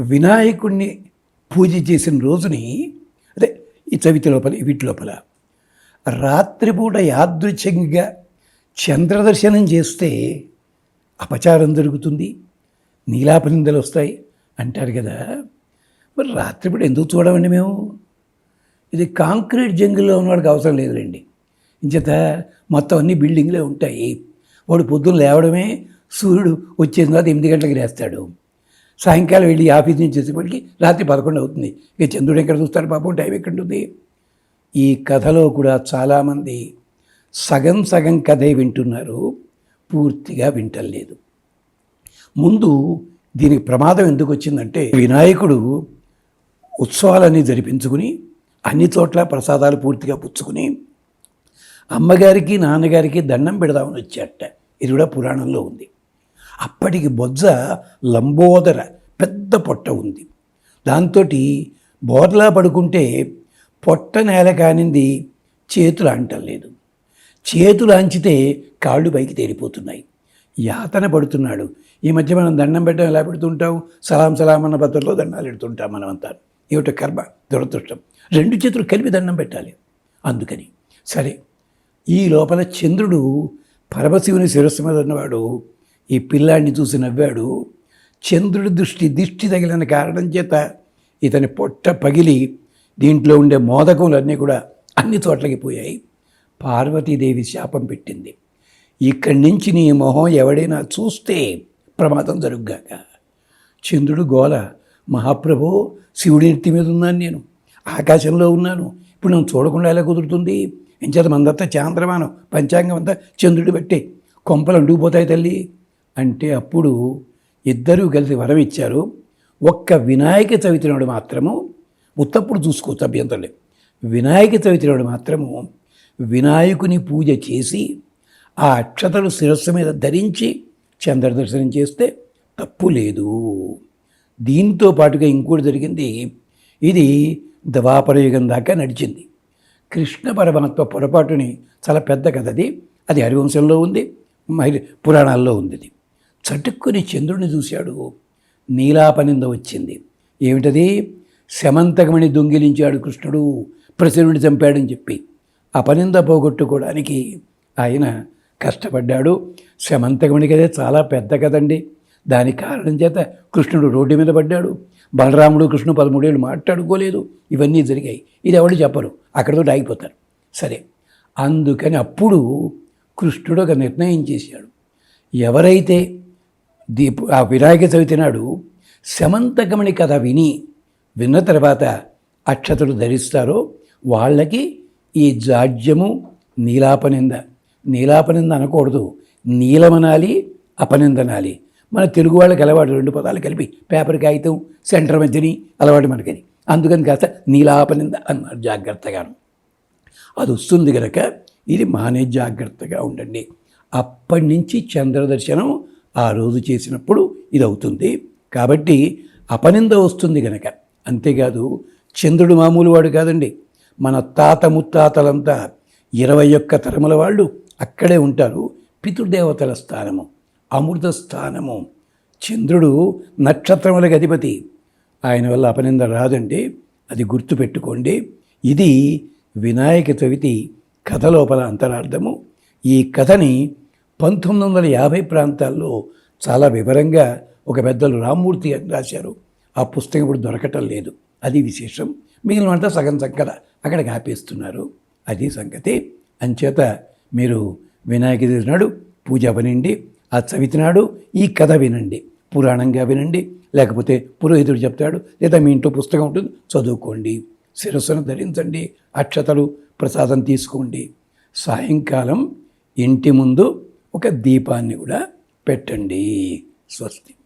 వినాయకుడిని పూజ చేసిన రోజుని అదే ఈ చవితి లోపల వీటి లోపల రాత్రిపూట యాదృచ్ఛికంగా చంద్రదర్శనం చేస్తే అపచారం జరుగుతుంది నీలాపనిందలు వస్తాయి అంటారు కదా. మరి రాత్రిపూట ఎందుకు చూడమండి మేము? ఇది కాంక్రీట్ జంగిల్లో ఉన్నవాడికి అవసరం లేదులేండి. ఇంచేత మొత్తం అన్ని బిల్డింగ్లే ఉంటాయి. వాడు పొద్దున్న లేవడమే సూర్యుడు వచ్చేసిన తర్వాత ఎనిమిది గంటలకు లేస్తాడు. సాయంకాలం వెళ్ళి ఆఫీస్ నుంచి చేసేప్పటికి రాత్రి పదకొండు అవుతుంది. ఇక చంద్రుడు ఎక్కడ చూస్తాడు పాపం? టైం ఎక్కడుంటుంది? ఈ కథలో కూడా చాలామంది సగం సగం కథే వింటున్నారు. పూర్తిగా వింటలేదు. ముందు దీనికి ప్రమాదం ఎందుకు వచ్చిందంటే వినాయకుడు ఉత్సవాలన్నీ జరిపించుకుని అన్ని చోట్ల ప్రసాదాలు పూర్తిగా పుచ్చుకుని అమ్మగారికి నాన్నగారికి దండం పెడదామని వచ్చాట. ఇది కూడా పురాణంలో ఉంది. అప్పటికి బొజ్జ లంబోదర పెద్ద పొట్ట ఉంది. దాంతో బోర్లా పడుకుంటే పొట్ట నేల కానింది చేతులు అంటలేదు చేతులు అంచితే కాళ్ళు పైకి తేలిపోతున్నాయి. యాతన పడుతున్నాడు. ఈ మధ్య మనం దండం పెట్టడం ఎలా పెడుతుంటాం సలాం సలాం అన్న పద్ధతిలో దండాలు పెడుతుంటాం మనం అంతా ఏమిటో కర్మ దురదృష్టం. రెండు చేతులు కలిపి దండం పెట్టాలి. అందుకని. సరే. ఈ లోపల చంద్రుడు పరమశివుని శిరస్సు మీద ఉన్నవాడు ఈ పిల్లాడిని చూసి నవ్వాడు. చంద్రుడి దృష్టి దిష్టి తగిలిన కారణం చేత ఇతని పొట్ట పగిలి దీంట్లో ఉండే మోదకములన్నీ కూడా అన్ని చోట్లకి పోయాయి. పార్వతీదేవి శాపం పెట్టింది. ఇక్కడి నుంచి నీ మొహం ఎవడైనా చూస్తే ప్రమాదం జరుగుగాక. చంద్రుడు గోల మహాప్రభో శివుడి నెత్తి మీద ఉన్నాను నేను. ఆకాశంలో ఉన్నాను. ఇప్పుడు నేను చూడకుండా ఎలా కుదురుతుంది? ఎంచేత మందంతా చాంద్రమానం పంచాంగం అంతా చంద్రుడు పెట్టే. కొంపలు అండుకుపోతాయి తల్లి. అంటే అప్పుడు ఇద్దరూ కలిసి వరం ఇచ్చారు. ఒక్క వినాయక చవితి నాడు మాత్రము ఉత్తప్పుడు చూసుకోవచ్చు అభ్యంతరం లేదు వినాయక చవితి నాడు మాత్రము వినాయకుని పూజ చేసి ఆ అక్షతలు శిరస్సు మీద ధరించి చంద్ర దర్శనం చేస్తే తప్పు లేదు. దీంతో పాటుగా ఇంకోటి జరిగింది. ఇది ద్వాపరయుగం దాకా నడిచింది. కృష్ణ పరమాత్మ పొరపాటుని చాలా పెద్ద కథ అది. అది హరివంశంలో ఉంది మహిళ పురాణాల్లో ఉంది చటుక్కుని చంద్రుడిని చూశాడు. నీలాపనింద వచ్చింది. ఏమిటది? శమంతకమణి దొంగిలించాడు కృష్ణుడు. ప్రసరుడిని చంపాడని చెప్పి. అపనింద పోగొట్టుకోవడానికి ఆయన కష్టపడ్డాడు. శమంతకమణి కదే చాలా పెద్ద కదండి దాని కారణం చేత కృష్ణుడు రోడ్డు మీద పడ్డాడు. బలరాముడు కృష్ణుడు పదమూడేళ్ళు మాట్లాడుకోలేదు. ఇవన్నీ జరిగాయి. ఇది ఎవడు చెప్పరు. అక్కడితో ఆగిపోతారు. సరే. అందుకని అప్పుడు కృష్ణుడు ఒక నిర్ణయం చేశాడు. ఎవరైతే దీప ఆ వినాయక చవితి నాడు శమంతకమణి కథ విని విన్న తర్వాత అక్షతలు ధరిస్తారో వాళ్ళకి ఈ జాడ్యము నీలాపనింద. నీలాపనింద అనకూడదు. నీలమనాలి అపనిందనాలి. మన తెలుగు వాళ్ళకి అలవాటు రెండు పదాలు కలిపి పేపర్ కాగితం సెంటర్ మధ్యని అలవాటు మనకని. అందుకని కాస్త నీలాపనింద అన్నారు జాగ్రత్తగాను అది వస్తుంది కనుక ఇది మానే జాగ్రత్తగా ఉండండి. అప్పటి నుంచి చంద్రదర్శనం ఆ రోజు చేసినప్పుడు ఇది అవుతుంది కాబట్టి అపనింద వస్తుంది కనుక అంతేకాదు చంద్రుడు మామూలు వాడు కాదండి. మన తాత ముత్తాతలంతా ఇరవై ఒక్క తరముల వాళ్ళు అక్కడే ఉంటారు. పితృదేవతల స్థానము అమృత స్థానము. చంద్రుడు నక్షత్రములకు అధిపతి. ఆయన వల్ల అపనింద రాదండి. అది గుర్తుపెట్టుకోండి. ఇది వినాయక చవితి కథ లోపల అంతరార్థము. ఈ కథని పంతొమ్మిది వందల యాభై ప్రాంతాల్లో చాలా వివరంగా ఒక పెద్దలు రామ్మూర్తి అని రాశారు. ఆ పుస్తకం ఇప్పుడు దొరకటం లేదు. అది విశేషం. మిగిలిన అంతా సగం చక్కర అక్కడికి ఆపేస్తున్నారు. అది సంగతి. అంచేత మీరు వినాయక చవితి నాడు పూజ వినండి ఆ చవితి నాడు ఈ కథ వినండి పురాణంగా వినండి లేకపోతే పురోహితుడు చెప్తాడు లేదా మీ ఇంట్లో పుస్తకం ఉంటుంది చదువుకోండి. శిరస్సును ధరించండి అక్షతలు ప్రసాదం తీసుకోండి. సాయంకాలం ఇంటి ముందు ఒక దీపాన్ని కూడా పెట్టండి. స్వస్తి.